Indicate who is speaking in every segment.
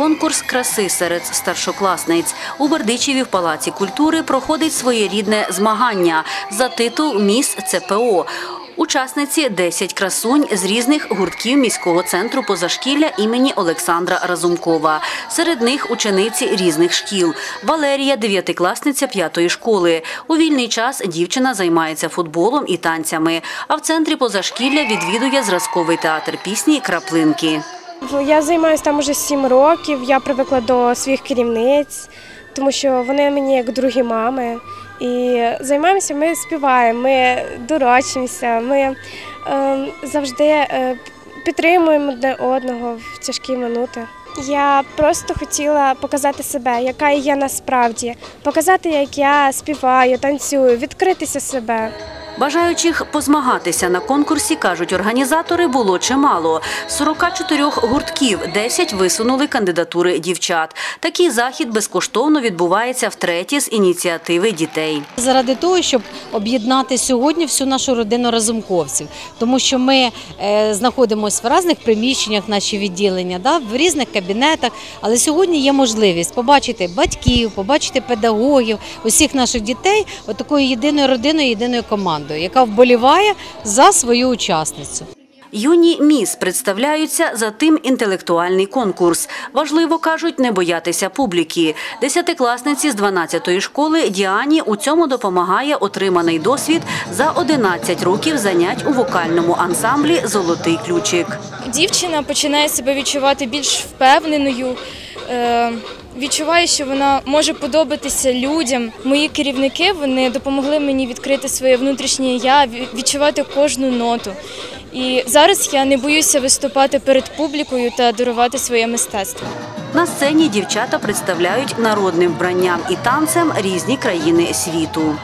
Speaker 1: Конкурс краси серед старшокласниць у Бердичеві в Палаці культури проходить своєрідне змагання за титул Міс ЦПО. Учасниці 10 красунь з різних гуртків міського центру позашкілля імені Олександра Разумкова. Серед них учениці різних шкіл. Валерія – дев'ятикласниця п'ятої школи. У вільний час дівчина займається футболом і танцями. А в центрі позашкілля відвідує зразковий театр пісні «Краплинки».
Speaker 2: Я займаюся там уже сім років. Я привикла до своїх керівниць, тому що вони мені як другі мами. І займаємося, ми співаємо, ми дурачимося, ми е, завжди е, підтримуємо одне одного в тяжкі минути. Я просто хотіла показати себе, яка я насправді, показати, як я співаю, танцюю, відкритися себе.
Speaker 1: Бажаючих позмагатися на конкурсі, кажуть організатори, було чимало. 44 гуртків 10 висунули кандидатури дівчат. Такий захід безкоштовно відбувається втретє з ініціативи дітей.
Speaker 3: заради того, щоб об'єднати сьогодні всю нашу родину разумковців, тому що ми е, знаходимося в різних приміщеннях, наші відділення, в різних кабінетах. Але сьогодні є можливість побачити батьків, побачити педагогів, усіх наших дітей, отакою єдиною родиною, єдиною командою, яка вболіває за свою учасницю.
Speaker 1: Юні міс представляються за тим інтелектуальний конкурс. Важливо, кажуть, не боятися публіки. Десятикласниці з 12-ї школи Діані у цьому допомагає отриманий досвід за 11 років занять у вокальному ансамблі Золотий ключик.
Speaker 4: дівчина починає себе відчувати більш впевненою. е, Відчуває, що вона може подобатися людям. Мої керівники вони допомогли мені відкрити своє внутрішнє я, відчувати кожну ноту. І зараз я не боюся виступати перед публікою та дарувати своє мистецтво.
Speaker 1: На сцені дівчата представляють народним вбранням і танцем різні країни світу.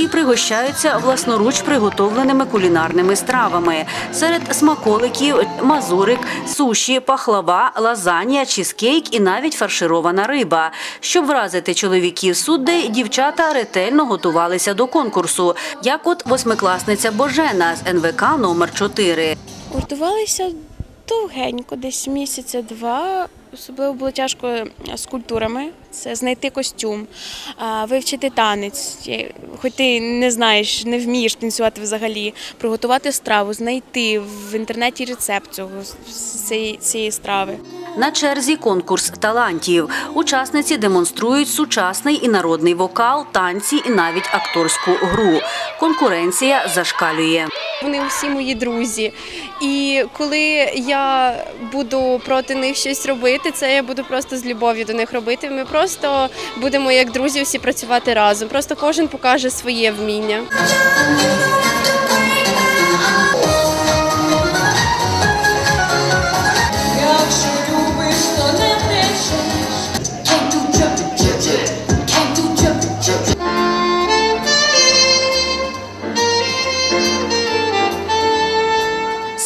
Speaker 1: Журі пригощаються власноруч приготовленими кулінарними стравами. Серед смаколиків мазурик, суші, пахлава, лазанія, чізкейк і навіть фарширована риба. Щоб вразити чоловіків суддей, дівчата ретельно готувалися до конкурсу, як от восьмикласниця Божена з НВК номер 4
Speaker 2: Гуртувалися довгенько, десь місяця два. Особливо було тяжко з культурами. Це знайти костюм, вивчити танець. Хоч ти не знаєш, не вмієш танцювати взагалі, приготувати страву, знайти в інтернеті рецепт цього цієї, цієї страви.
Speaker 1: На черзі конкурс талантів. Учасниці демонструють сучасний і народний вокал, танці і навіть акторську гру. Конкуренція зашкалює.
Speaker 5: Вони всі мої друзі. І коли я буду проти них щось робити, це я буду просто з любов'ю до них робити. Ми просто будемо як друзі всі працювати разом. Просто кожен покаже своє вміння.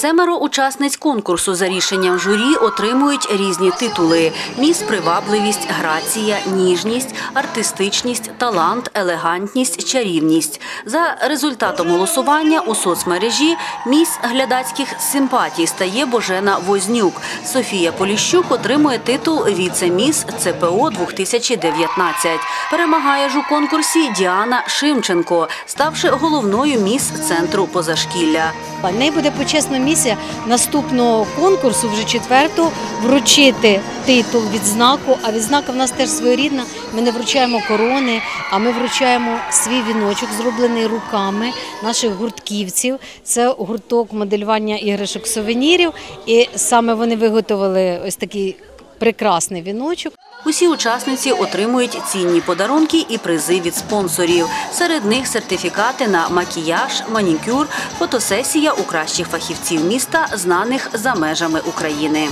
Speaker 1: Семеро учасниць конкурсу за рішенням журі отримують різні титули: міс привабливість, грація, ніжність, артистичність, талант, елегантність, чарівність. За результатом голосування у соцмережі міс глядацьких симпатій стає Божена Вознюк. Софія Поліщук отримує титул віце-міс ЦПО 2019. Перемагає ж у конкурсі Діана Шимченко, ставши головною міс центру позашкілля.
Speaker 3: Неї буде почесна місія наступного конкурсу, вже четвертого, вручити титул відзнаку. А відзнака в нас теж своєрідна. Ми не вручаємо корони, а ми вручаємо свій віночок, зроблений руками наших гуртківців. Це гурток моделювання іграшок сувенірів. І саме вони виготовили ось такий прекрасний віночок.
Speaker 1: Усі учасниці отримують цінні подарунки і призи від спонсорів. Серед них сертифікати на макіяж, манікюр, фотосесія у кращих фахівців міста, знаних за межами України.